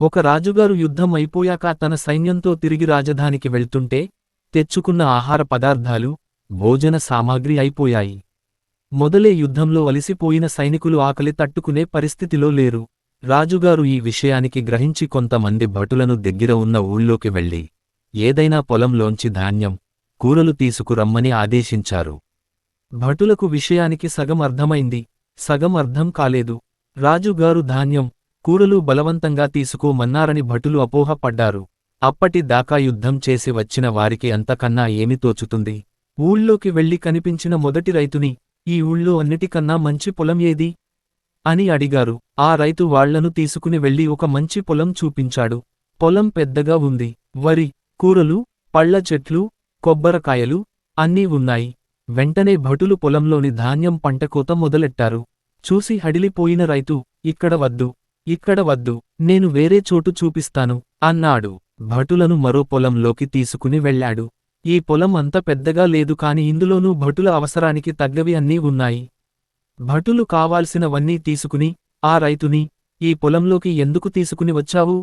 ఒక రాజుగారు యుద్ధం అయిపోయాక తన సైన్యంతో తిరిగి రాజధానికి వెళ్తుంటే తెచ్చుకున్న ఆహార పదార్థాలు భోజన సామాగ్రి అయిపోయాయి. మొదలే యుద్ధంలో అలిసిపోయిన సైనికులు ఆకలి తట్టుకునే పరిస్థితిలో లేరు. రాజుగారు ఈ విషయానికి గ్రహించి కొంతమంది భటులను దగ్గర ఉన్న ఊళ్ళోకి వెళ్ళి ఏదైనా పొలంలోంచి ధాన్యం కూరలు తీసుకురమ్మని ఆదేశించారు. భటులకు విషయానికి సగం అర్థమైంది సగం అర్థం కాలేదు. రాజుగారు ధాన్యం కూరలు బలవంతంగా తీసుకోమన్నారని భటులు అపోహపడ్డారు. అప్పటి దాకా యుద్ధం చేసి వచ్చిన వారికి అంతకన్నా ఏమి తోచుతుంది? ఊళ్ళోకి వెళ్ళి కనిపించిన మొదటి రైతుని ఈ ఊళ్ళో అన్నిటికన్నా మంచి పొలం ఏది? అని అడిగారు. ఆ రైతు వాళ్ళను తీసుకుని వెళ్ళి ఒక మంచి పొలం చూపించాడు. పొలం పెద్దగా ఉంది. వరి కూరలు పళ్ళ చెట్లు కొబ్బరకాయలు అన్నీ ఉన్నాయి. వెంటనే భటులు పొలంలోని ధాన్యం పంటకోత మొదలెట్టారు. చూసి హడిలిపోయిన రైతు ఇక్కడ వద్దు. ఇక్కడ వద్దు నేను వేరే చోటు చూపిస్తాను అన్నాడు. భటులను మరో పొలంలోకి తీసుకుని వెళ్ళాడు. ఈ పొలం అంత పెద్దగా లేదు కాని ఇందులోనూ భటుల అవసరానికి తగ్గవి అన్నీ ఉన్నాయి. భటులు కావాల్సినవన్నీ తీసుకుని ఆ రైతుని ఈ పొలంలోకి ఎందుకు తీసుకుని వచ్చావు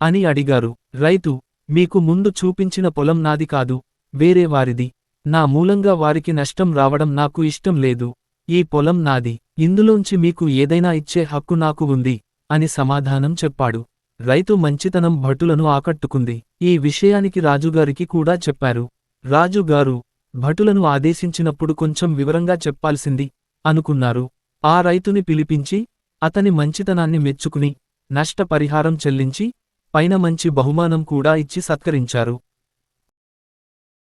అని అడిగారు. రైతు మీకు ముందు చూపించిన పొలం నాది కాదు వేరే వారిది. నా మూలంగా వారికి నష్టం రావడం నాకు ఇష్టం లేదు. ఈ పొలం నాది. ఇందులోంచి మీకు ఏదైనా ఇచ్చే హక్కు నాకు ఉంది. అని సమాధానం చెప్పాడు. రైతు మంచితనం భటులను ఆకట్టుకుంది. ఈ విషయానికి రాజుగారికి కూడా చెప్పారు. రాజుగారు భటులను ఆదేశించినప్పుడు కొంచెం వివరంగా చెప్పాల్సింది అనుకున్నారు. ఆ రైతుని పిలిపించి అతని మంచితనాన్ని మెచ్చుకుని నష్టపరిహారం చెల్లించి పైన మంచి బహుమానం కూడా ఇచ్చి సత్కరించారు.